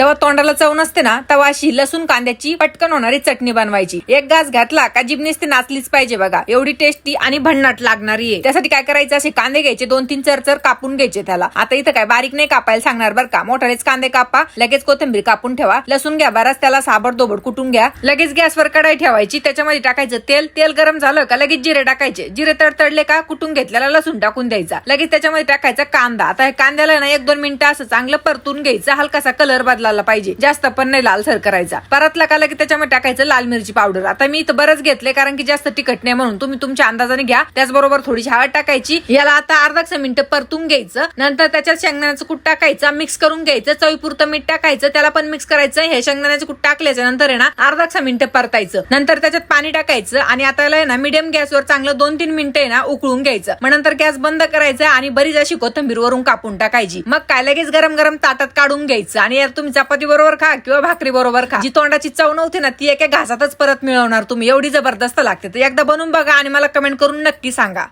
जेव्हा तोंडाला चव नसते ना तेव्हा अशी लसूण कांद्याची पटकन होणारी चटणी बनवायची. एक घास घातला का जिबनीस ते नाचलीच पाहिजे बघा. एवढी टेस्टी आणि भन्नाट लागणारी आहे. त्यासाठी काय करायचं? असे कांदे घ्यायचे दोन तीन चरचर कापून घ्यायचे त्याला. आता इथं काय बारीक नाही कापायला सांगणार बरं का. मोठालेच कांदे कापा लगेच कोथिंबीर कापून ठेवा. लसूण घ्या बराच त्याला साबड दोबड कुटून घ्या. लगेच गॅसवर कढाई ठेवायची त्याच्यामध्ये टाकायचं तेल. तेल गरम झालं का लगेच जिरे टाकायचे. जिरे तडतडले का कुटून घेतलेला लसूण टाकून द्यायचा. लगेच त्याच्यामध्ये टाकायचा कांदा. आता हे कांद्याला ना एक दोन मिनिटं असं चांगलं परतून घ्यायचं. हलकासा कलर बदला बदलायला पाहिजे. जास्त पण नाही लालसर करायचा. परत का की त्याच्यामध्ये टाकायचं लाल मिरची पावडर. आता मी इथं बरंच घेतले कारण की जास्त तिखट नाही म्हणून. तुम्ही तुमच्या अंदाजाने घ्या. त्याचबरोबर थोडीशी हळद टाकायची. याला आता अर्धा मिनिटं परतून घ्यायचं. नंतर त्याच्यात शेंगदाण्याचं कूट टाकायचं. मिक्स करून घ्यायचं. चवीपुरतं मीठ टाकायचं. त्याला पण मिक्स करायचं. हे शेंगदाण्याचं कूट टाकल्याच्या नंतर आहे ना अर्धा मिनिटं परतायचं. नंतर त्याच्यात पाणी टाकायचं. आणि आता ना मिडियम गॅसवर चांगलं दोन तीन मिनिटं आहे ना उकळून घ्यायचं. मग नंतर गॅस बंद करायचा आणि बरीच अशी कोथंबीर वरून कापून टाकायची. मग काय लगेच गरम गरम ताटात काढून घ्यायचं. आणि यार तुमचा चपाती बरोबर खा किंवा भाकरी बरोबर खा. जी तोंडाची चव नव्हती ना ती एका घासातच परत मिळवणार तुम्ही. एवढी जबरदस्त लागते. तर एकदा बनवून बघा आणि मला कमेंट करून नक्की सांगा.